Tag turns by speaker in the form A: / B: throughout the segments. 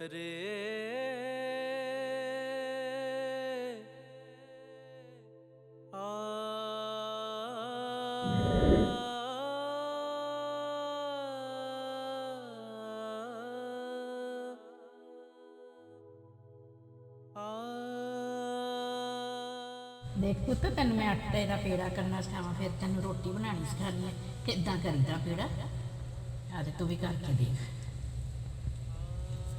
A: ਰੇ। ਆ।
B: ਦੇਖ ਪੁੱਤ, ਤੈਨੂੰ ਮੈਂ ਆਟੇ ਦਾ ਪੇੜਾ ਕਰਨਾ ਸਿਖਾਵਾਂ, ਫਿਰ ਤੈਨੂੰ ਰੋਟੀ ਬਣਾਉਣੀ ਸਿਖਾਣੀ ਹੈ ਕਿੱਦਾਂ ਕਰੀਦਾ ਪੇੜਾ? ਆ ਤੇ ਤੂੰ ਵੀ ਕਰਕੇ ਦੇਖ।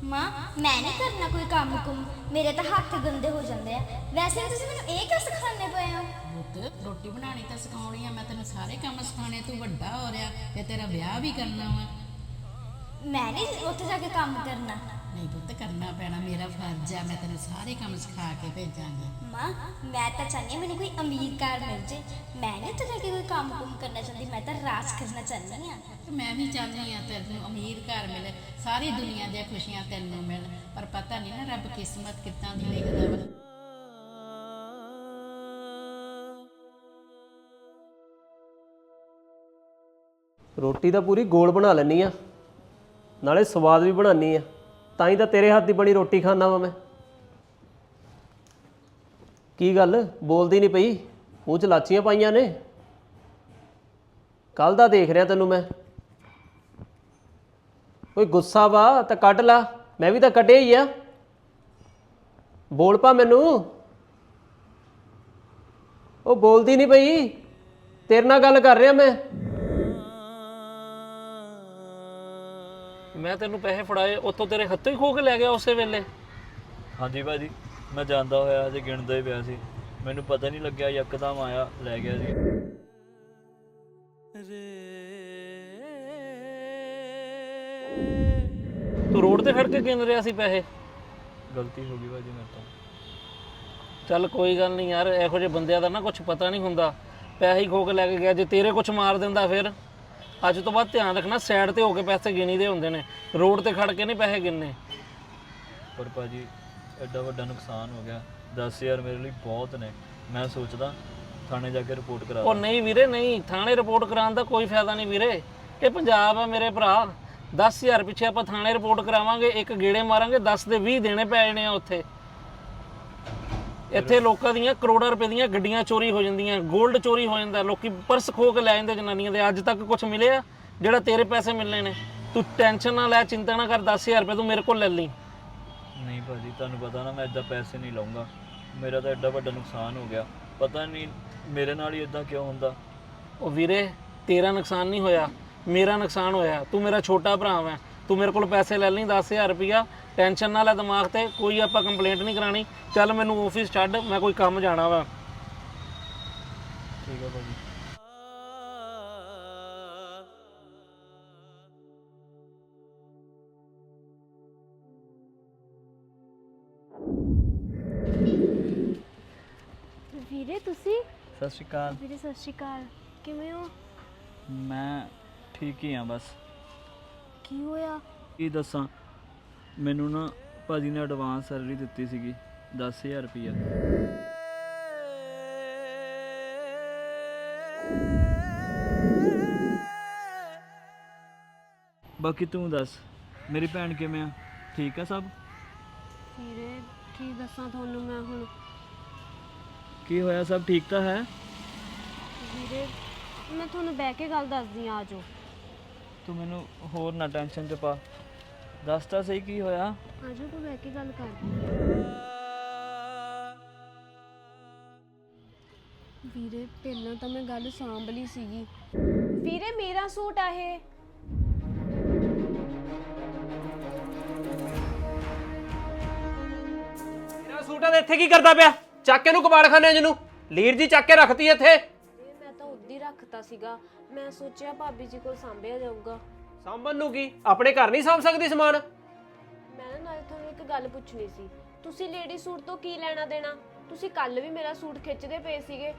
C: ਮਾਂ ਮੈਂ ਨਹੀਂ ਕਰਨਾ ਕੋਈ ਕੰਮ ਕੁਮ। ਮੇਰੇ ਤਾਂ ਹੱਥ ਗੰਦੇ ਹੋ ਜਾਂਦੇ ਆ। ਵੈਸੇ ਤੁਸੀਂ ਮੈਨੂੰ ਇਹ ਕਿਉਂ ਸਿਖਾਉਂਦੇ ਪਏ ਹੋ?
B: ਪੁੱਤ ਰੋਟੀ ਬਣਾਉਣੀ ਤਾਂ ਸਿਖਾਉਣੀ ਆ ਮੈਂ ਤੈਨੂੰ ਸਾਰੇ ਕੰਮ ਸਿਖਾਣੇ ਤੂੰ ਵੱਡਾ ਹੋ ਰਿਹਾ ਤੇ ਤੇਰਾ ਵਿਆਹ ਵੀ ਕਰਨਾ ਵਾ।
C: ਮੈਂ ਨਹੀਂ ਉੱਥੇ ਜਾ ਕੇ ਕੰਮ ਕਰਨਾ।
B: ਨਹੀਂ ਪੁੱਤ ਕਰਨਾ ਪੈਣਾ ਮੇਰਾ ਫਰਜ਼ ਆ ਮੈਂ ਤੈਨੂੰ ਸਾਰੇ ਕੰਮ ਸਿਖਾ ਕੇ ਭੇਜਾਂਗੀ।
C: ਮਾਂ ਮੈਂ ਤਾਂ ਚਾਹੁੰਦੀ ਹਾਂ ਮੈਨੂੰ ਕੋਈ ਅਮੀਰ ਕਾਰ ਮਿਲ ਜੇ। ਮੈਂ ਨਹੀਂ ਜਾ ਕੇ ਕੋਈ ਕੰਮ ਕੁਮ ਕਰਨਾ ਚਾਹੁੰਦੀ ਮੈਂ ਤਾਂ ਰਾਜ ਕਰਨਾ ਚਾਹੁੰਦੀ ਹਾਂ।
B: ਤੇ ਮੈਂ ਵੀ ਚਾਹੁੰਦੀ ਆ ਤੈਨੂੰ ਅਮੀਰ ਘਰ ਮਿਲੇ ਸਾਰੀ ਦੁਨੀਆ ਦੀਆਂ ਖੁਸ਼ੀਆਂ ਤੈਨੂੰ ਮਿਲ ਪਰ ਪਤਾ ਨਹੀਂ ਨਾ ਰੱਬ ਕਿਸਮਤ ਕਿੱਦਾਂ ਦੀ ਲਿਖਦਾ ਵਾ
D: ਰੋਟੀ ਤਾਂ ਪੂਰੀ ਗੋਲ ਬਣਾ ਲੈਣੀ ਆ ਨਾਲੇ ਸਵਾਦ ਵੀ ਬਣਾਉਣੀ ਆ ਤਾਂ ਹੀ ਤਾਂ ਤੇਰੇ ਹੱਥ ਦੀ ਬਣੀ ਰੋਟੀ ਖਾਣਾ ਵਾ ਮੈਂ। ਕੀ ਗੱਲ? ਬੋਲਦੀ ਨਹੀਂ ਪਈ। ਮੂੰਹ 'ਚ ਲਾਚੀਆਂ ਪਾਈਆਂ ਨੇ। ਕੱਲ ਦਾ ਦੇਖ ਰਿਹਾ ਤੈਨੂੰ ਮੈਂ। ਕੋਈ ਗੁੱਸਾ ਵਾ, ਤਾਂ ਕੱਢ ਲਾ। ਮੈਂ ਵੀ ਤਾਂ ਕੱਢਿਆ ਹੀ ਆ। ਬੋਲ ਪਾ ਮੈਨੂੰ। ਉਹ ਬੋਲਦੀ ਨਹੀਂ ਪਈ। ਤੇਰੇ ਨਾਲ ਗੱਲ ਕਰ ਰਿਹਾ ਮੈਂ।
E: ਮੈਂ ਤੈਨੂੰ ਪੈਸੇ ਫੜਾਏ ਉੱਥੋਂ ਤੇਰੇ ਹੱਥੋਂ ਹੀ ਖੋ ਕੇ ਲੈ ਗਿਆ ਉਸੇ ਵੇਲੇ।
F: ਹਾਂਜੀ ਭਾਜੀ ਮੈਂ ਜਾਂਦਾ ਹੋਇਆ ਅਜੇ ਗਿਣਦਾ ਹੀ ਪਿਆ ਸੀ। ਮੈਨੂੰ ਪਤਾ ਨਹੀਂ ਲੱਗਿਆ ਯਕਦਮ ਆਇਆ ਲੈ ਗਿਆ ਜੀ।
E: ਤੂੰ ਰੋਡ ਤੇ ਖੜ ਕੇ ਗਿਣ ਰਿਹਾ ਸੀ ਪੈਸੇ?
F: ਗਲਤੀ ਹੋ ਗਈ ਭਾਜੀ ਮੇਰੇ ਤੋਂ।
E: ਚੱਲ ਕੋਈ ਗੱਲ ਨਹੀਂ ਯਾਰ ਇਹੋ ਜਿਹੇ ਬੰਦਿਆਂ ਦਾ ਨਾ ਕੁਝ ਪਤਾ ਨਹੀਂ ਹੁੰਦਾ। ਪੈਸੇ ਹੀ ਖੋ ਕੇ ਲੈ ਕੇ ਗਿਆ ਜੇ ਤੇਰੇ ਕੁਝ ਮਾਰ ਦਿੰਦਾ ਫਿਰ। ਅੱਜ ਤੋਂ ਬਾਅਦ ਧਿਆਨ ਰੱਖਣਾ ਸਾਈਡ ਤੇ ਹੋ ਕੇ ਪੈਸੇ ਗਿਣੀਦੇ ਹੁੰਦੇ ਨੇ। ਰੋਡ ਤੇ ਖੜ ਕੇ ਨਹੀਂ ਪੈਸੇ ਗਿਣਨੇ।
F: ਪਰ ਭਾਜੀ ਐਡਾ ਵੱਡਾ ਨੁਕਸਾਨ ਹੋ ਗਿਆ। 10000 ਮੇਰੇ ਲਈ ਬਹੁਤ ਨੇ। ਮੈਂ ਸੋਚਦਾ ਥਾਣੇ ਜਾ ਕੇ ਰਿਪੋਰਟ ਕਰਾ
E: ਉਹ ਨਹੀਂ ਵੀਰੇ ਨਹੀਂ। ਥਾਣੇ ਰਿਪੋਰਟ ਕਰਾਉਣ ਦਾ ਕੋਈ ਫਾਇਦਾ ਨਹੀਂ ਵੀਰੇ। ਇਹ ਪੰਜਾਬ ਆ ਮੇਰੇ ਭਰਾ। 10000 ਪਿੱਛੇ ਆਪਾਂ ਥਾਣੇ ਰਿਪੋਰਟ ਕਰਾਵਾਂਗੇ ਇੱਕ ਗੇੜੇ ਮਾਰਾਂਗੇ 10 ਦੇ 20 ਦੇਣੇ ਪੈ ਜਾਣੇ ਆ ਉੱਥੇ। ਇੱਥੇ ਲੋਕਾਂ ਦੀਆਂ ਕਰੋੜਾਂ ਰੁਪਏ ਦੀਆਂ ਗੱਡੀਆਂ ਚੋਰੀ ਹੋ ਜਾਂਦੀਆਂ 골ਡ ਚੋਰੀ ਹੋ ਜਾਂਦਾ ਲੋਕੀ ਪਰਸ ਖੋ ਕੇ ਲੈ ਜਾਂਦੇ ਜਨਾਨੀਆਂ ਦੇ ਅੱਜ ਤੱਕ ਕੁਝ ਮਿਲਿਆ? ਜਿਹੜਾ ਤੇਰੇ ਪੈਸੇ ਮਿਲਨੇ ਨੇ। ਤੂੰ ਟੈਨਸ਼ਨ ਨਾ ਲੈ ਚਿੰਤਾ ਨਾ ਕਰ 10000 ਰੁਪਏ ਤੂੰ ਮੇਰੇ ਕੋਲ ਲੈ ਲਈ।
F: ਨਹੀਂ ਭਾਜੀ ਤੁਹਾਨੂੰ ਪਤਾ ਨਾ ਮੈਂ ਐਦਾਂ ਪੈਸੇ ਨਹੀਂ ਲਾਉਂਗਾ ਮੇਰਾ ਤਾਂ ਐਡਾ ਵੱਡਾ ਨੁਕਸਾਨ ਹੋ ਗਿਆ। ਪਤਾ ਨਹੀਂ ਮੇਰੇ ਨਾਲ ਹੀ ਇਦਾਂ ਕਿਉਂ ਹੁੰਦਾ?
E: ਉਹ ਵੀਰੇ ਤੇਰਾ ਨੁਕਸਾਨ ਨਹੀਂ ਹੋਇਆ ਮੇਰਾ ਨੁਕਸਾਨ ਹੋਇਆ। ਤੂੰ ਮੇਰਾ ਛੋਟਾ ਭਰਾ ਹੈ ਤੂੰ ਮੇਰੇ ਕੋਲ ਪੈਸੇ ਲੈ ਲਈ 10000 ਰੁਪਇਆ। ਟੈਨਸ਼ਨ ਨਾ ਲੈ ਦਿਮਾਗ ਤੇ ਕੋਈ ਆਪਾਂ ਕੰਪਲੇਂਟ ਨਹੀਂ ਕਰਾਣੀ ਚੱਲ ਮੈਨੂੰ ਆਫਿਸ ਛੱਡ ਮੈਂ ਕੋਈ ਕੰਮ ਜਾਣਾ ਵਾ।
F: ਠੀਕ ਹੈ ਭਾਜੀ।
G: ਵੀਰੇ ਤੁਸੀਂ?
F: ਸਤਿ ਸ਼੍ਰੀ ਅਕਾਲ।
G: ਵੀਰੇ ਸਤਿ ਸ਼੍ਰੀ ਅਕਾਲ। ਕਿਵੇਂ ਹੋ?
F: ਮੈਂ ਠੀਕ ਹੀ ਆ ਬਸ।
G: ਕੀ ਹੋਇਆ?
F: ਕੀ ਦੱਸਾਂ? ਮੈਨੂੰ ਨਾ ਭਾਜੀ ਨੇ ਐਡਵਾਂਸ ਸੈਲਰੀ ਦਿੱਤੀ ਸੀਗੀ 10000 ਰੁਪਇਆ ਬਾਕੀ ਤੂੰ ਦੱਸ ਮੇਰੀ ਭੈਣ ਕਿਵੇਂ ਆ? ਠੀਕ ਆ ਸਭ?
G: ਵੀਰੇ ਕੀ ਦੱਸਾਂ ਤੁਹਾਨੂੰ ਮੈਂ ਹੁਣ?
F: ਕੀ ਹੋਇਆ ਸਭ ਠੀਕ ਤਾਂ ਹੈ?
G: ਵੀਰੇ ਮੈਂ ਤੁਹਾਨੂੰ ਬਹਿ ਕੇ ਗੱਲ ਦੱਸਦੀ ਆ ਆਜੋ
F: ਤੂੰ ਮੈਨੂੰ ਹੋਰ ਨਾ ਟੈਨਸ਼ਨ ਚ ਪਾ। ਦੱਸ ਤਾਂ ਸਹੀ ਕੀ ਹੋਇਆ?
G: ਆਜੋ ਤੂੰ ਬਹਿ ਕੇ ਗੱਲ ਕਰਦੇ ਵੀਰੇ ਪਹਿਲਾਂ ਤਾਂ ਮੈਂ ਗੱਲ ਸਾਂਭ ਲਈ ਸੀਗੀ। ਵੀਰੇ ਮੇਰਾ ਸੂਟ ਆ ਇਹ।
D: ਮੇਰਾ ਸੂਟ ਆ ਤੇ ਇੱਥੇ ਕੀ ਕਰਦਾ ਪਿਆ? ਚੱਕ ਕੇ ਨੂੰ ਕਬਾੜਖਾਨੇ ਜਿਹਨੂੰ ਲੀਰ ਜੀ ਚੱਕ ਕੇ ਰੱਖਤੀ ਇੱਥੇ।
G: ਵੀਰੇ ਮੈਂ ਤਾਂ ਉੱਦੀ ਰੱਖਤਾ ਸੀਗਾ। ਮੈਂ ਸੋਚਿਆ ਭਾਬੀ ਜੀ ਕੋਲ ਸਾਂਭਿਆ ਜਾਊਗਾ।
D: ਸਾਂਭਣ ਨੂੰ ਕੀ? ਆਪਣੇ ਘਰ ਨਹੀਂ ਸਾਂਭ ਸਕਦੀ ਸਮਾਨ?
G: ਮੈਂ ਨਾ ਨਾਲ ਤੁਹਾਨੂੰ ਇੱਕ ਗੱਲ ਪੁੱਛਣੀ ਸੀ। ਤੁਸੀਂ ਲੇਡੀ ਸੂਟ ਤੋਂ ਕੀ ਲੈਣਾ ਦੇਣਾ? ਤੁਸੀਂ ਕੱਲ ਵੀ ਮੇਰਾ ਸੂਟ ਖਿੱਚਦੇ ਪਏ ਸੀਗੇ।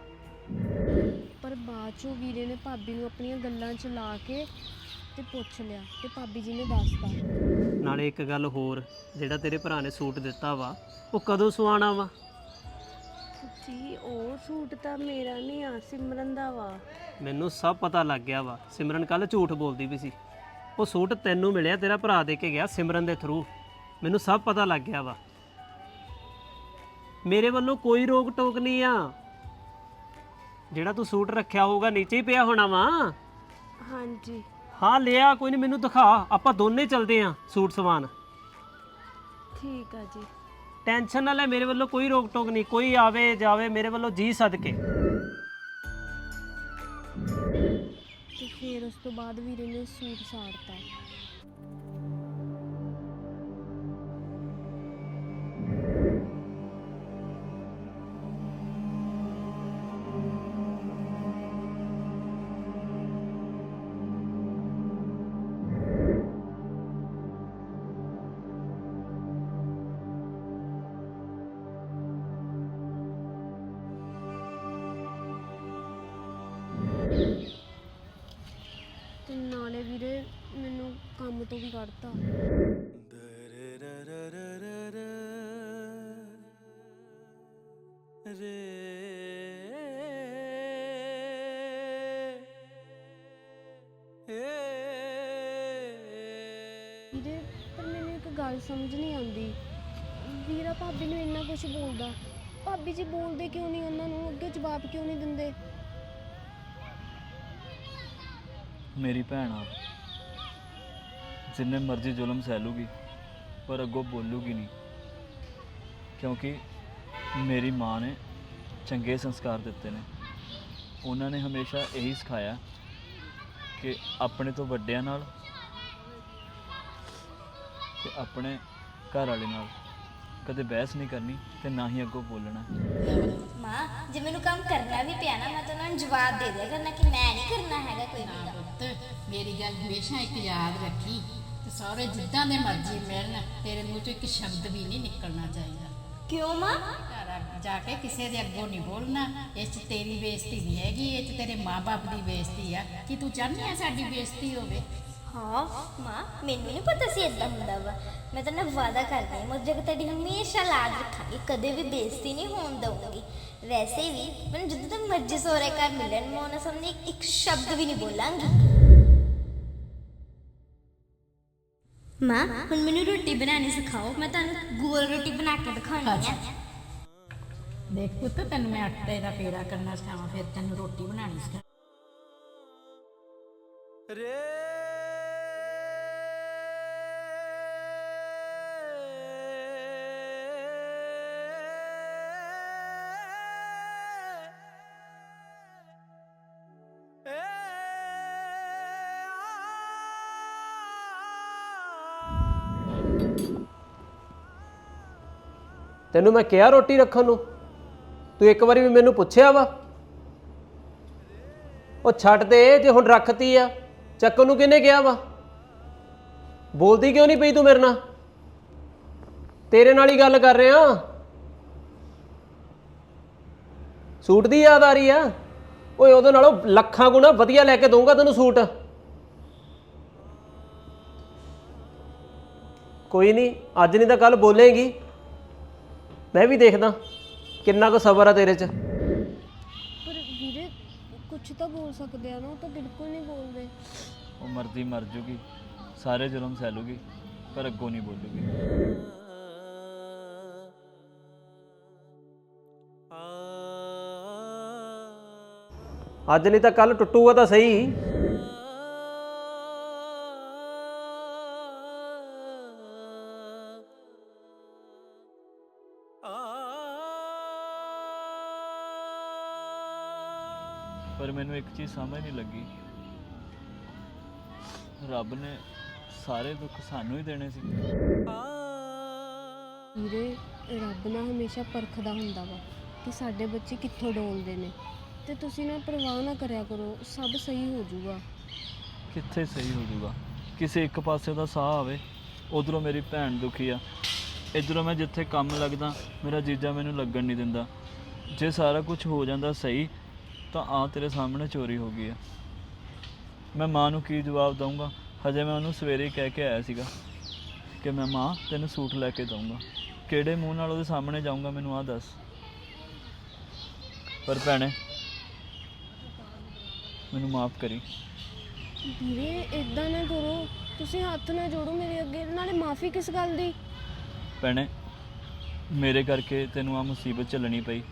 G: ਪਰ ਬਾਅਦ ਚੋਂ ਵੀਰੇ ਨੇ ਭਾਬੀ ਨੂੰ ਆਪਣੀਆਂ ਗੱਲਾਂ 'ਚ ਲਾ ਕੇ ਤੇ ਪੁੱਛ ਲਿਆ ਤੇ ਭਾਬੀ ਜੀ ਨੇ ਦੱਸਤਾ।
D: ਨਾਲੇ ਇੱਕ ਗੱਲ ਹੋਰ ਜਿਹੜਾ ਤੇਰੇ ਭਰਾ ਨੇ ਸੂਟ ਦਿੱਤਾ ਵਾ ਉਹ ਕਦੋਂ ਸਵਾਣਾ ਵਾ?
G: ਜੀ ਉਹ ਸੂਟ ਤਾਂ ਮੇਰਾ ਨਹੀਂ ਆ ਸਿਮਰਨ ਦਾ ਵਾ।
D: ਮੈਨੂੰ ਸਭ ਪਤਾ ਲੱਗ ਗਿਆ ਵਾ। ਸਿਮਰਨ ਕੱਲ ਝੂਠ ਬੋਲਦੀ ਵੀ ਸੀ। ਉਹ ਸੂਟ ਤੈਨੂੰ ਮਿਲਿਆ ਤੇਰਾ ਭਰਾ ਦੇ ਕੇ ਗਿਆ ਸਿਮਰਨ ਦੇ ਥਰੂ ਮੈਨੂੰ ਸਭ ਪਤਾ ਲੱਗ ਗਿਆ ਵਾ। ਮੇਰੇ ਵੱਲੋਂ ਕੋਈ ਰੋਕ ਟੋਕ ਨਹੀਂ ਆ। ਜਿਹੜਾ ਤੂੰ ਸੂਟ ਰੱਖਿਆ ਹੋਊਗਾ ਨੀਚੇ ਹੀ ਪਿਆ ਹੋਣਾ ਵਾ।
G: ਹਾਂਜੀ।
D: ਹਾਂ ਲਿਆ ਕੋਈ ਨਹੀਂ ਮੈਨੂੰ ਦਿਖਾ। ਆਪਾਂ ਦੋਨੇ ਚੱਲਦੇ ਆ ਸੂਟ ਸਵਾਨ।
G: ਠੀਕ ਆ ਜੀ।
D: ਟੈਨਸ਼ਨ ਨਾ ਲੈ ਮੇਰੇ ਵੱਲੋਂ ਕੋਈ ਰੋਕ ਟੋਕ ਨਹੀਂ। ਕੋਈ ਆਵੇ ਜਾਵੇ ਮੇਰੇ ਵੱਲੋਂ ਜੀ ਸਦਕੇ।
G: ਤੇ ਫਿਰ ਉਸ ਤੋਂ ਬਾਅਦ ਵੀਰੇ ਨੇ ਸੂਟ ਸਾੜਤਾ। ਤੋਂ ਵੀ ਕੱਢਤਾ। ਵੀਰੇ ਪਰ ਮੈਨੂੰ ਇੱਕ ਗੱਲ ਸਮਝ ਨਹੀਂ ਆਉਂਦੀ। ਵੀਰਾ ਭਾਬੀ ਨੂੰ ਇੰਨਾ ਕੁਝ ਬੋਲਦਾ। ਭਾਬੀ ਜੀ ਬੋਲਦੇ ਕਿਉਂ ਨਹੀਂ? ਉਹਨਾਂ ਨੂੰ ਅੱਗੇ ਜਵਾਬ ਕਿਉਂ ਨਹੀਂ ਦਿੰਦੇ?
F: ਮੇਰੀ ਭੈਣ ਆ। ਜਿੰਨੇ ਮਰਜ਼ੀ ਜ਼ੁਲਮ ਸਹਿ ਲੂਗੀ ਪਰ ਅੱਗੋਂ ਬੋਲੂਗੀ ਨਹੀਂ। ਕਿਉਂਕਿ ਮੇਰੀ ਮਾਂ ਨੇ ਚੰਗੇ ਸੰਸਕਾਰ ਦਿੱਤੇ ਨੇ। ਉਹਨਾਂ ਨੇ ਹਮੇਸ਼ਾ ਇਹੀ ਸਿਖਾਇਆ ਕਿ ਆਪਣੇ ਤੋਂ ਵੱਡਿਆਂ ਨਾਲ ਤੇ ਆਪਣੇ ਘਰ ਵਾਲੇ ਨਾਲ ਕਦੇ ਬਹਿਸ ਨਹੀਂ ਕਰਨੀ ਤੇ ਨਾ ਹੀ ਅੱਗੋਂ ਬੋਲਣਾ।
C: ਮਾਂ ਜੇ ਮੈਨੂੰ ਕੰਮ ਕਰਨਾ ਵੀ ਪਿਆ ਨਾ ਮੈਂ ਤਾਂ ਉਹਨਾਂ ਨੂੰ ਜਵਾਬ ਦੇ ਦਿਆ ਕਰਨਾ ਕਿ ਮੈਂ ਨਹੀਂ ਕਰਨਾ ਹੈਗਾ ਕੋਈ ਵੀ ਕੰਮ।
B: ਪੁੱਤ ਮੇਰੀ ਗੱਲ ਹਮੇਸ਼ਾ ਇੱਕ ਯਾਦ ਰੱਖੀ। ਤੇ ਸਹੁਰੇ ਜਿੱਦਾਂ ਦੇ ਮਰਜ਼ੀ ਮਿਲਣ ਤੇਰੇ ਮੂੰਹ ਚੋਂ ਇੱਕ ਸ਼ਬਦ ਵੀ ਨਹੀਂ ਨਿਕਲਣਾ ਚਾਹੀਦਾ।
C: ਕਿਉਂ ਮਾਂ?
B: ਘਰ ਆ- ਜਾ ਕੇ ਕਿਸੇ ਦੇ ਅੱਗੋਂ ਨਹੀਂ ਬੋਲਣਾ ਇਸ 'ਚ ਤੇਰੀ ਬੇਇੱਜ਼ਤੀ ਨਹੀਂ ਹੈਗੀ ਇਹ 'ਚ ਤੇਰੇ ਮਾਪੇ ਦੀ ਬੇਇੱਜ਼ਤੀ ਆ। ਕਿ ਤੂੰ ਚਾਹੁੰਦੀ ਆ ਸਾਡੀ ਬੇਇੱਜ਼ਤੀ ਹੋਵੇ?
C: ਹਾਂ ਮਾਂ ਮੈਨੂੰ ਨਹੀਂ ਪਤਾ ਸੀ ਇਦਾਂ ਹੁੰਦਾ ਵਾ। ਮੈਂ ਤਾਂ ਨਾ ਵਾਦਾ ਕਰਦੀ ਹਾਂ ਮੁਝੇ ਕਿ ਤੁਹਾਡੀ ਹਮੇਸ਼ਾ ਲਾਜ ਰੱਖਾਂਗੀ ਕਦੇ ਵੀ ਬੇਇੱਜ਼ਤੀ ਨਹੀਂ ਹੋਣ ਦਊਂਗੀ। ਵੈਸੇ ਵੀ ਮੈਨੂੰ ਜਦੋਂ ਤੱਕ ਮਰਜ਼ੀ ਸੋਰੇ ਘਰ ਮਿਲਣ ਮੈਂ ਉਹਨਾਂ ਸਾਹਮਣੇ ਇੱਕ ਸ਼ਬਦ ਵੀ ਨਹੀਂ ਬੋਲਾਂਗੀ। ਮਾਂ ਹੁਣ ਮੈਨੂੰ ਰੋਟੀ ਬਣਾਉਣੀ ਸਿਖਾਓ ਮੈਂ ਤੁਹਾਨੂੰ ਗੋਲ ਰੋਟੀ ਬਣਾ ਕੇ ਦਿਖਾਉਣੀ ਆ।
B: ਦੇਖ ਪੁੱਤ ਤੈਨੂੰ ਮੈਂ ਆਟੇ ਦਾ ਪੇੜਾ ਕਰਨਾ ਸਿਖਾਵਾਂ ਫਿਰ ਤੈਨੂੰ ਰੋਟੀ ਬਣਾਉਣੀ ਸਿਖਾ
A: ਰੇ
D: ਤੈਨੂੰ ਮੈਂ ਕਿਹਾ ਰੋਟੀ ਰੱਖਣ ਨੂੰ? ਤੂੰ ਇੱਕ ਵਾਰੀ ਵੀ ਮੈਨੂੰ ਪੁੱਛਿਆ ਵਾ? ਉਹ ਛੱਡ ਦੇ, ਜੇ ਹੁਣ ਰੱਖਤੀ ਆ ਚੱਕਰ ਨੂੰ ਕਿਹਨੇ ਕਿਹਾ ਵਾ? ਬੋਲਦੀ ਕਿਉਂ ਨਹੀਂ ਪਈ ਤੂੰ ਮੇਰੇ ਨਾਲ? ਤੇਰੇ ਨਾਲ ਹੀ ਗੱਲ ਕਰ ਰਿਹਾ ਸੂਟ ਦੀ ਯਾਦ ਆ। ਰਹੀ ਆ ਓਏ, ਉਹਦੇ ਨਾਲੋਂ ਲੱਖਾਂ ਗੁਣਾ ਵਧੀਆ ਲੈ ਕੇ ਦਊਂਗਾ ਤੈਨੂੰ ਸੂਟ। ਕੋਈ ਨਹੀਂ, ਅੱਜ ਨਹੀਂ ਤਾਂ ਕੱਲ ਬੋਲੇਗੀ। ਮੈਂ ਵੀ ਦੇਖਦਾ। ਕਿੰਨਾ ਕੁ ਸਬਰ ਆ ਤੇਰੇ 'ਚ।
G: ਪਰ ਵੀਰੇ ਕੁਝ ਤਾਂ ਬੋਲ ਸਕਦੇ ਆ ਨਾ ਉਹ ਤਾਂ ਬਿਲਕੁਲ ਨਹੀਂ ਬੋਲਦੇ।
F: ਉਹ ਮਰਦੀ ਮਰ ਜੂਗੀ। ਸਾਰੇ ਜ਼ੁਲਮ ਸਹਿ ਲੂਗੀ ਪਰ ਅੱਗੋਂ ਨਹੀਂ ਬੋਲੂਗੀ।
D: ਅੱਜ ਨਹੀਂ ਤਾਂ ਕੱਲ ਟੁੱਟੂਗਾ ਤਾਂ ਸਹੀ।
F: ਸਮਝ ਨਹੀਂ ਲੱਗੀ। ਰੱਬ ਨੇ ਸਾਰੇ ਦੁੱਖ ਸਾਨੂੰ ਹੀ ਦੇਣੇ ਸੀ।
G: ਵੀਰੇ ਰੱਬ ਨਾ ਹਮੇਸ਼ਾ ਪਰਖਦਾ ਹੁੰਦਾ ਵਾ ਕਿ ਸਾਡੇ ਬੱਚੇ ਕਿੱਥੋਂ ਡੋਲਦੇ ਨੇ। ਤੇ ਤੁਸੀਂ ਨਾ ਪਰਵਾਹ ਨਾ ਕਰਿਆ ਕਰੋ ਸਭ ਸਹੀ ਹੋ ਜਾਊਗਾ।
F: ਕਿੱਥੇ ਸਹੀ ਹੋ ਜਾਊਗਾ? ਕਿਸੇ ਇੱਕ ਪਾਸੇ ਦਾ ਸਾਹ ਆਵੇ ਉਧਰੋਂ ਮੇਰੀ ਭੈਣ ਦੁਖੀ ਆ। ਇਧਰੋਂ ਮੈਂ ਜਿੱਥੇ ਕੰਮ ਲੱਗਦਾ ਮੇਰਾ ਜੀਜਾ ਮੈਨੂੰ ਲੱਗਣ ਨਹੀਂ ਦਿੰਦਾ। ਜੇ ਸਾਰਾ ਕੁਝ ਹੋ ਜਾਂਦਾ ਸਹੀ ਤਾਂ ਆ ਤੇਰੇ ਸਾਹਮਣੇ ਚੋਰੀ ਹੋ ਗਈ ਆ ਮੈਂ ਮਾਂ ਨੂੰ ਕੀ ਜਵਾਬ ਦਊਂਗਾ? ਹਜੇ ਮੈਂ ਉਹਨੂੰ ਸਵੇਰੇ ਹੀ ਕਹਿ ਕੇ ਆਇਆ ਸੀਗਾ ਕਿ ਮੈਂ ਮਾਂ ਤੈਨੂੰ ਸੂਟ ਲੈ ਕੇ ਦਊਂਗਾ। ਕਿਹੜੇ ਮੂੰਹ ਨਾਲ ਉਹਦੇ ਸਾਹਮਣੇ ਜਾਊਂਗਾ ਮੈਨੂੰ ਆ ਦੱਸ। ਪਰ ਭੈਣੇ ਮੈਨੂੰ ਮਾਫ ਕਰੀ।
G: ਵੀਰੇ ਇਦਾਂ ਨਾ ਕਰੋ। ਤੁਸੀਂ ਹੱਥ ਨਾ ਜੋੜੋ ਮੇਰੇ ਅੱਗੇ। ਨਾਲੇ ਮਾਫੀ ਕਿਸ ਗੱਲ ਦੀ?
F: ਭੈਣੇ ਮੇਰੇ ਕਰਕੇ ਤੈਨੂੰ ਆ ਮੁਸੀਬਤ ਝੱਲਣੀ ਪਈ।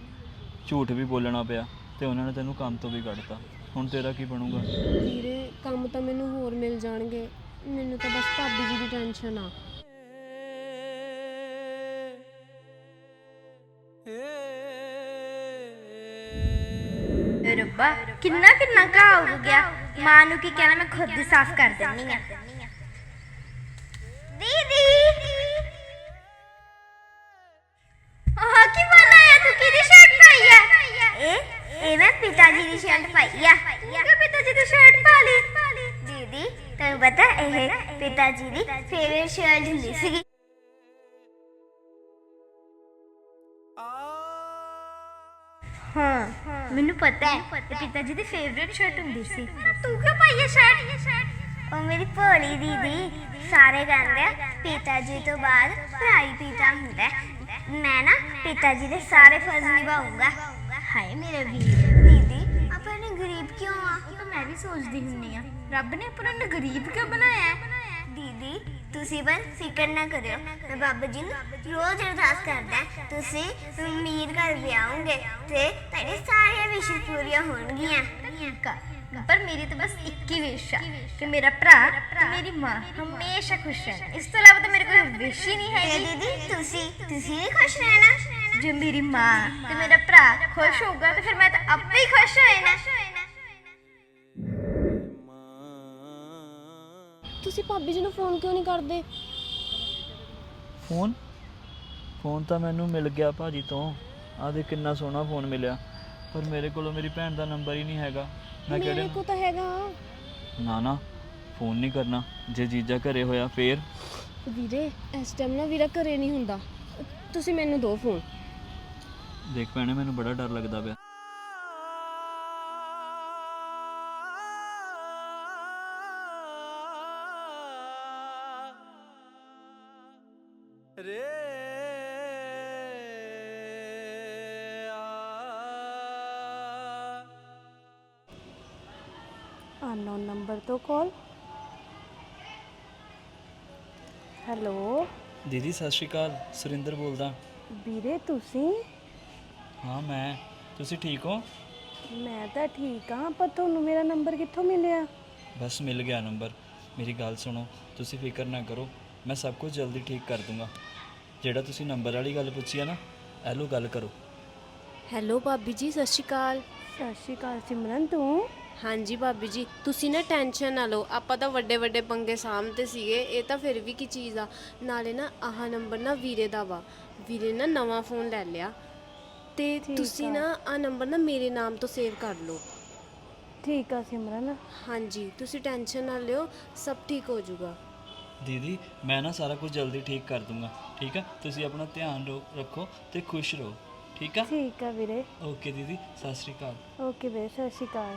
F: ਝੂਠ ਵੀ ਬੋਲਣਾ ਪਿਆ। ਤੇ ਉਹਨਾਂ ਨੇ ਤੈਨੂੰ ਕੰਮ ਤੋਂ ਵੀ ਕੱਢਤਾ। ਹੁਣ ਤੇਰਾ ਕੀ ਬਣੂਗਾ?
G: ਵੀਰੇ ਕੰਮ ਤਾਂ ਮੈਨੂੰ ਹੋਰ ਮਿਲ ਜਾਣਗੇ। ਮੈਨੂੰ ਤਾਂ ਬਸ ਭਾਬੀ ਜੀ ਦੀ ਟੈਨਸ਼ਨ ਆ।
H: ਰੱਬਾ ਕਿੰਨਾ ਕਿੰਨਾ ਘਾਹ ਹੋ ਗਿਆ। ਮਾਂ ਨੂੰ ਕੀ ਕਹਿਣਾ ਮੈਂ ਖੁਦ ਹੀ ਸਾਫ਼ ਕਰ ਦਿੰਨੀ ਆ। ਪਾ ਲਈ ਦੀਦੀ, ਤੈਨੂੰ ਪਤਾ ਇਹ ਪਿਤਾ ਜੀ ਦੀ ਫੇਵਰਟ ਸ਼ਰਟ ਹੁੰਦੀ ਸੀਗੀ ਹਾਂ, ਮੈਨੂੰ ਪਤਾ ਹੈ, ਇਹ ਪਿਤਾ ਜੀ ਦੀ ਫੇਵਰਿਟ ਸ਼ਰਟ ਹੁੰਦੀ ਸੀ। ਤੂੰ ਕਿਉਂ ਪਾਈ ਇਹ ਸ਼ਰਟ ਉਹ ਮੇਰੀ ਭੋਲੀ ਦੀਦੀ ਸਾਰੇ ਕਹਿੰਦੇ ਆ ਪਿਤਾ ਜੀ ਤੋਂ ਬਾਅਦ ਭਰਾ ਹੀ ਪਿਤਾ ਹੁੰਦਾ ਹੈ। ਮੈਂ ਨਾ ਪਿਤਾ ਜੀ ਦੇ ਸਾਰੇ ਫਰਜ਼ ਨਿਭਾਉਂਗਾ ਹਾਏ ਮੇਰੇ ਵੀਰ। ਦੀਦੀ, ਆਪਾਂ ਨੇ ਗਰੀਬ ਕਿਉਂ ਸੋਚਦੀ ਹੁੰਨੀ ਆ ਰੱਬ ਨੇ ਆਪਾਂ ਨੂੰ ਗਰੀਬ ਕਿਉਂ ਬਣਾਇਆ? ਦੀਦੀ ਤੁਸੀਂ ਬਸ ਫਿਕਰ ਨਾ ਕਰਿਓ ਮੈਂ ਬਾਬਾ ਜੀ ਨੂੰ ਰੋਜ਼ ਅਰਦਾਸ ਕਰਦਾ ਤੁਸੀਂ ਅਮੀਰ ਘਰ ਵਿਆਹੋਗੇ ਤੇ ਤੁਹਾਡੇ ਸਾਰੇ ਵਿਸ਼ ਪੂਰੀਆਂ ਹੋਣਗੀਆਂ। ਪਰ ਮੇਰੀ ਤਾਂ ਬਸ ਇੱਕ ਹੀ ਵਿਸ਼ ਆ ਕਿ ਮੇਰਾ ਭਰਾ ਤੇ ਮੇਰੀ ਮਾਂ ਹਮੇਸ਼ਾ ਖੁਸ਼ ਰਹਿਣ। ਇਸ ਤੋਂ ਇਲਾਵਾ ਤਾਂ ਮੇਰੇ ਕੋਈ ਵਿਸ਼ ਹੀ ਨਹੀਂ ਹੈ ਦੀਦੀ ਤੁਸੀਂ ਤੁਸੀਂ ਵੀ ਖੁਸ਼ ਰਹਿਣਾ। ਜੇ ਮੇਰੀ ਮਾਂ ਤੇ ਮੇਰਾ ਭਰਾ ਖੁਸ਼ ਹੋਊਗਾ ਤਾਂ ਫਿਰ ਮੈਂ ਤਾਂ ਆਪੇ ਹੀ ਖੁਸ਼ ਹੋਏ ਨਾ
G: ਤੁਸੀਂ ਭਾਬੀ ਜੀ ਨੂੰ ਫੋਨ ਕਿਉਂ ਨਹੀਂ ਕਰਦੇ?
F: ਫੋਨ? ਫੋਨ ਤਾਂ ਮੈਨੂੰ ਮਿਲ ਗਿਆ ਭਾਜੀ ਤੋਂ। ਆਹ ਦੇ ਕਿੰਨਾ ਸੋਹਣਾ ਫੋਨ ਮਿਲਿਆ। ਪਰ ਮੇਰੇ ਕੋਲੋਂ ਮੇਰੀ ਭੈਣ ਦਾ ਨੰਬਰ ਹੀ ਨਹੀਂ ਹੈਗਾ। ਮੈਂ
G: ਮੇਰੇ
F: ਕਿਹੜੇ
G: ਕੋ ਤਾਂ ਹੈਗਾ।
F: ਨਾ ਨਾ ਫੋਨ ਨਹੀਂ ਕਰਨਾ। ਜੇ ਜੀਜਾ ਘਰੇ ਹੋਇਆ ਫੇਰ?
G: ਵੀਰੇ ਇਸ ਟਾਈਮ ਨਾ ਵੀਰਾ ਘਰੇ ਨਹੀਂ ਹੁੰਦਾ। ਤੁਸੀਂ ਮੈਨੂੰ ਦਿਓ ਫੋਨ।
F: ਦੇਖ ਭੈਣੇ ਮੈਨੂੰ ਬੜਾ ਡਰ ਲੱਗਦਾ ਪਿਆ।
G: ਕਾਲ ਹੈਲੋ
F: ਦੀਦੀ ਸਤਿ ਸ਼੍ਰੀ ਅਕਾਲ। ਸੁਰਿੰਦਰ ਬੋਲਦਾ।
G: ਵੀਰੇ ਤੁਸੀਂ?
F: ਹਾਂ ਮੈਂ। ਤੁਸੀਂ ਠੀਕ ਹੋ?
G: ਮੈਂ ਤਾਂ ਠੀਕ ਹਾਂ ਪਰ ਤੁਹਾਨੂੰ ਮੇਰਾ ਨੰਬਰ ਕਿੱਥੋਂ ਮਿਲਿਆ?
F: ਬਸ ਮਿਲ ਗਿਆ ਨੰਬਰ। ਮੇਰੀ ਗੱਲ ਸੁਣੋ ਤੁਸੀਂ ਫਿਕਰ ਨਾ ਕਰੋ। ਮੈਂ ਸਭ ਕੁਝ ਜਲਦੀ ਠੀਕ ਕਰ ਦੂੰਗਾ। ਜਿਹੜਾ ਤੁਸੀਂ ਨੰਬਰ ਵਾਲੀ ਗੱਲ ਪੁੱਛੀ ਆ ਨਾ ਇਹ ਲਓ ਗੱਲ ਕਰੋ।
G: ਹੈਲੋ ਭਾਬੀ ਜੀ ਸਤਿ ਸ਼੍ਰੀ ਅਕਾਲ। ਸਤਿ ਸ਼੍ਰੀ ਅਕਾਲ ਸਿਮਰਨ ਤੂੰ? ਹਾਂਜੀ ਭਾਬੀ ਜੀ ਤੁਸੀਂ ਨਾ ਟੈਨਸ਼ਨ ਨਾ ਲਓ ਆਪਾਂ ਤਾਂ ਵੱਡੇ ਵੱਡੇ ਪੰਗੇ ਸਾਹਮਣੇ ਸੀਗੇ ਇਹ ਤਾਂ ਫਿਰ ਵੀ ਕੀ ਚੀਜ਼ ਆ। ਨਾਲੇ ਨਾ ਆਹ ਨੰਬਰ ਨਾ ਵੀਰੇ ਦਾ ਵਾ ਵੀਰੇ ਨਾ ਨਵਾਂ ਫੋਨ ਲੈ ਲਿਆ। ਤੇ ਤੁਸੀਂ ਨਾ ਆ ਨੰਬਰ ਨਾ ਮੇਰੇ ਨਾਮ ਤੋਂ ਸੇਵ ਕਰ ਲਓ। ਠੀਕ ਆ ਸਿਮਰਨ। ਹਾਂਜੀ ਤੁਸੀਂ ਟੈਨਸ਼ਨ ਨਾ ਲਿਓ ਸਭ ਠੀਕ ਹੋ ਜਾਊਗਾ।
F: ਦੀਦੀ ਮੈਂ ਨਾ ਸਾਰਾ ਕੁਝ ਜਲਦੀ ਠੀਕ ਕਰ ਦੂੰਗਾ ਠੀਕ ਆ? ਤੁਸੀਂ ਆਪਣਾ ਧਿਆਨ ਰੋ- ਰੱਖੋ ਤੇ ਖੁਸ਼ ਰਹੋ ਠੀਕ ਆ?
G: ਠੀਕ ਆ ਵੀਰੇ।
F: ਓਕੇ ਦੀਦੀ ਸਤਿ ਸ਼੍ਰੀ ਅਕਾਲ।
G: ਓਕੇ ਵੀਰੇ ਸਤਿ ਸ਼੍ਰੀ ਅਕਾਲ।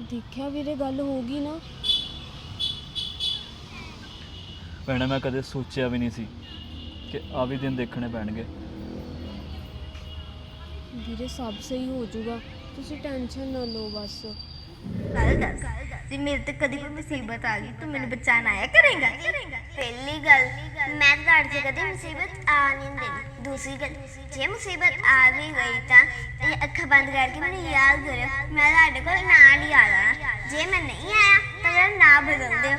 G: ਦੇਖਿਆ ਵੀਰੇ ਗੱਲ ਹੋ ਗਈ ਨਾ।
F: ਭੈਣੇ ਮੈਂ ਕਦੇ ਸੋਚਿਆ ਵੀ ਨਹੀਂ ਸੀ ਕਿ ਆ ਵੀ ਦਿਨ ਦੇਖਣੇ ਪੈਣਗੇ।
G: ਵੀਰੇ ਸਭ ਸਹੀ ਹੋ ਜਾਊਗਾ। ਤੁਸੀਂ ਟੈਨਸ਼ਨ ਨਾ ਲਓ ਬਸ।
H: ਗੱਲ ਦੱਸ ਜੇ ਮੇਰੇ ਤੇ ਕਦੀ ਕੋਈ ਮੁਸੀਬਤ ਆ ਗਈ ਤੂੰ ਮੈਨੂੰ ਬਚਾਣ ਆਇਆ ਕਰੇਗਾ? ਪਹਿਲੀ ਗੱਲ ਮੈਂ ਤੁਹਾਡੇ ਤੇ ਕਦੀ ਮੁਸੀਬਤ ਆ ਨਹੀਂ ਦੇਣੀ। ਦੂਸਰੀ ਗੱਲ, ਜੇ ਮੁਸੀਬਤ ਆ ਵੀ ਗਈ ਤਾਂ ਇਹ ਅੱਖਾਂ ਬੰਦ ਕਰਕੇ ਮੈਨੂੰ ਯਾਦ ਕਰਿਓ, ਮੈਂ ਤੁਹਾਡੇ ਕੋਲ ਨਾਲ ਹੀ ਆ ਜਾਣਾ ਜੇ ਮੈਂ ਨਹੀਂ ਆਇਆ, ਤਾਂ ਮੇਰਾ ਨਾਂ ਬਦਲ ਦਿਓ।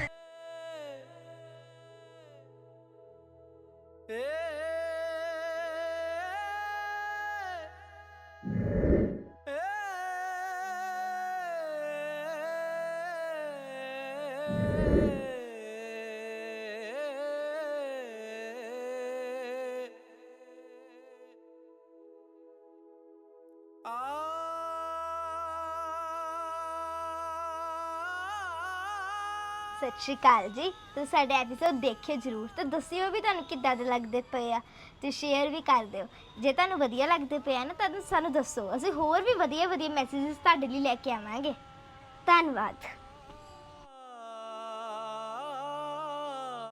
H: ਸਤਿ ਸ਼੍ਰੀ ਅਕਾਲ ਜੀ। ਤੁਸੀਂ ਸਾਡੇ ਐਪੀਸੋਡ ਦੇਖਿਓ ਜਰੂਰ ਤੇ ਦੱਸਿਓ ਵੀ ਤੁਹਾਨੂੰ ਕਿੱਦਾਂ ਦੇ ਲੱਗਦੇ ਪਏ ਆ ਤੇ ਸ਼ੇਅਰ ਵੀ ਕਰ ਦਿਓ। ਜੇ ਤੁਹਾਨੂੰ ਵਧੀਆ ਲੱਗਦੇ ਪਏ ਆ ਨਾ ਤਾਂ ਸਾਨੂੰ ਦੱਸੋ। ਅਸੀਂ ਹੋਰ ਵੀ ਵਧੀਆ ਵਧੀਆ ਮੈਸੇजेस ਤੁਹਾਡੇ ਲਈ ਲੈ ਕੇ ਆਵਾਂਗੇ। ਧੰਨਵਾਦ।